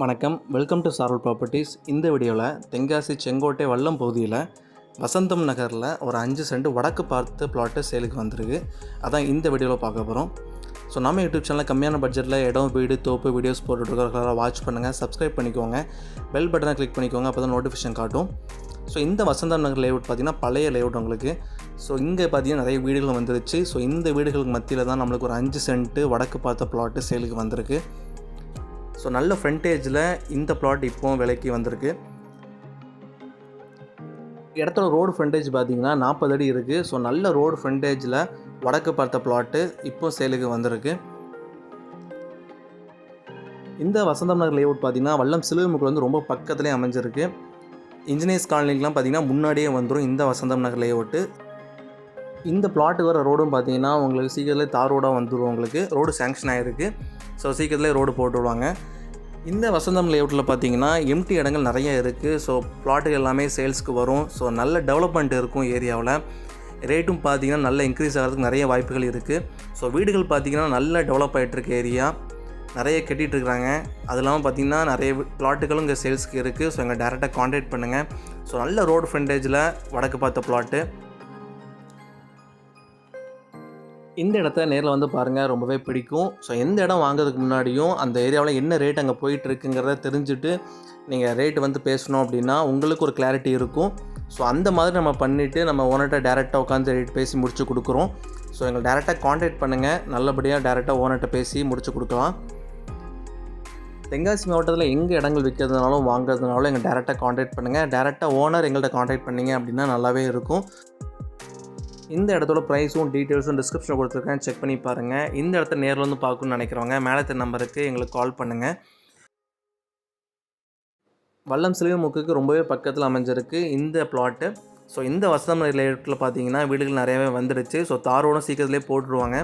வணக்கம். Welcome to சாரல் properties இந்த வீடியோவில் தென்காசி செங்கோட்டை வல்லம் பகுதியில் வசந்தம் நகரில் ஒரு அஞ்சு சென்ட் வடக்கு பார்த்து பிளாட்டு சேலுக்கு வந்திருக்கு. அதான் இந்த வீடியோவில் பார்க்க போகிறோம் ஸோ நம்ம யூடியூப் சேனலில் கம்மியான பட்ஜெட்டில் இடம் வீடு தோப்பு வீடியோஸ் போட்டுருக்கிறத வாட்ச் பண்ணுங்கள் சப்ஸ்கிரைப் பண்ணிக்கோங்க. பெல் பட்டனை கிளிக் பண்ணிக்கோங்க அப்போ தான் நோட்டிஃபிகேஷன் காட்டும். ஸோ இந்த வசந்தம் நகர் லேஅவுட் பார்த்திங்கன்னா பழைய லேஅவுட் உங்களுக்கு. ஸோ இங்கே பார்த்தீங்கன்னா நிறைய வீடுகள் வந்துருச்சு. ஸோ இந்த வீடுகளுக்கு மத்தியில் தான் நம்மளுக்கு ஒரு அஞ்சு சென்ட்டு வடக்கு பார்த்த பிளாட்டு சேலுக்கு வந்திருக்கு. ஸோ நல்ல ஃப்ரண்டேஜில் இந்த பிளாட் இப்போவும் விலைக்கு வந்திருக்கு. இடத்தோட ரோடு ஃப்ரண்டேஜ் பார்த்தீங்கன்னா நாற்பது அடி இருக்குது ஸோ நல்ல ரோடு ஃப்ரண்டேஜில் வடக்கு பார்த்த பிளாட்டு இப்போ சேலுக்கு வந்திருக்கு. இந்த வசந்தம் நகர் லேஅவுட் பார்த்தீங்கன்னா வல்லம் சிலுவைமுக்கு வந்து ரொம்ப பக்கத்துலேயே அமைஞ்சிருக்கு. இன்ஜினியர்ஸ் காலனிக்கெலாம் பார்த்தீங்கன்னா முன்னாடியே வந்துடும் இந்த வசந்தம் நகர் லேஅவுட்டு இந்த பிளாட்டுக்கு வர ரோடும் பார்த்தீங்கன்னா உங்களுக்கு சீக்கிரத்துலேயே தார் ரோடாக வந்துடும் உங்களுக்கு. ரோடு சேங்ஷன் ஆகிருக்கு ஸோ சீக்கிரத்துலேயே ரோடு போட்டு விடுவாங்க. இந்த வசந்தம் லேஅவுட்டில் பார்த்தீங்கன்னா எம்டி இடங்கள் நிறைய இருக்குது ஸோ பிளாட்டுகள் எல்லாமே சேல்ஸ்க்கு வரும். ஸோ நல்ல டெவலப்மெண்ட் இருக்கும் ஏரியாவில். ரேட்டும் பார்த்தீங்கன்னா நல்ல இன்க்ரீஸ் ஆகிறதுக்கு நிறைய வாய்ப்புகள் இருக்குது ஸோ வீடுகள் பார்த்தீங்கன்னா நல்ல டெவலப் ஆகிட்டுருக்கு ஏரியா நிறைய கட்டிகிட்டு இருக்கிறாங்க அது இல்லாமல் பார்த்தீங்கன்னா நிறைய பிளாட்டுகளும் இங்கே சேல்ஸ்க்கு இருக்குது ஸோ எங்கள் டேரெக்டாக காண்டாக்ட் பண்ணுங்கள் ஸோ நல்ல ரோடு ஃப்ரண்டேஜில் வடக்கு பார்த்த பிளாட்டு இந்த இடத்த நேரில் வந்து பாருங்கள் ரொம்பவே பிடிக்கும். ஸோ எந்த இடம் வாங்குறதுக்கு முன்னாடியும் அந்த ஏரியாவில் என்ன ரேட் அங்கே போயிட்டுருக்குங்கிறத தெரிஞ்சுட்டு நீங்கள் ரேட் வந்து பேசணும் அப்படின்னா உங்களுக்கு ஒரு கிளாரிட்டி இருக்கும். ஸோ அந்த மாதிரி நம்ம பண்ணிவிட்டு நம்ம ஓனர்கிட்ட டேரெக்டாக உட்காந்து ரேட் பேசி முடிச்சு கொடுக்குறோம். ஸோ எங்களை டேரெக்டாக காண்டாக்ட் பண்ணுங்கள் நல்லபடியாக டேரெக்டாக ஓனர்கிட்ட பேசி முடிச்சு கொடுக்கலாம். தென்காசி மாவட்டத்தில் எங்கே இடங்கள் விற்கிறதுனாலும் வாங்குறதுனாலும் எங்கள் டேரெக்டாக காண்டாக்ட் பண்ணுங்கள் டேரெக்டாக ஓனர் எங்கள்கிட்ட காண்டாக்ட் பண்ணிங்க அப்படின்னா நல்லாவே இருக்கும். இந்த இடத்தோட ப்ரைஸும் டீட்டெயில்ஸும் டிஸ்கிரிப்ஷனில் கொடுத்துருக்கேன். செக் பண்ணி பாருங்கள் இந்த இடத்த நேரில் வந்து பார்க்கணும்னு நினைக்கிறவங்க மேலத்த நம்பருக்கு எங்களுக்கு கால் பண்ணுங்கள் வல்லம் சிலுவைமுக்குக்கு ரொம்பவே பக்கத்தில் அமைஞ்சிருக்கு. இந்த பிளாட்டு ஸோ இந்த வசதம் ரிலேட்டில் பார்த்தீங்கன்னா வீடுகள் நிறையவே வந்துடுச்சு. ஸோ தாரோடும் சீக்கிரத்துலேயே போட்டுருவாங்க.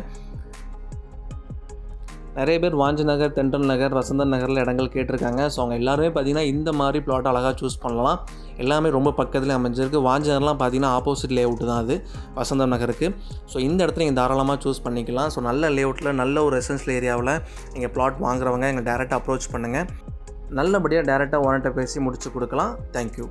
நிறைய பேர் வாஞ்சி நகர் தென்றல் நகர் வசந்தன் நகரில் இடங்கள் கேட்டிருக்காங்க. ஸோ அவங்க எல்லாருமே பார்த்தீங்கன்னா இந்த மாதிரி பிளாட் அழகாக சூஸ் பண்ணலாம். எல்லாமே ரொம்ப பக்கத்தில் அமைஞ்சிருக்கு. வாஞ்சி நகர்லாம் பார்த்தீங்கன்னா ஆப்போசிட் லே அவுட் தான் அது வசந்தம் நகருக்கு. ஸோ இந்த இடத்துல நீங்கள் தாராளமாக சூஸ் பண்ணிக்கலாம். ஸோ நல்ல லேஅவுட்டில் நல்ல ஒரு ரெசிடென்ஷியல் ஏரியாவில் நீங்கள் பிளாட் வாங்குறவங்க எங்கள் டேரெக்டாக அப்ரோச் பண்ணுங்கள் நல்லபடியாக டேரெக்டாக ஓனர்கிட்ட பேசி முடிச்சு கொடுக்கலாம். தேங்க்யூ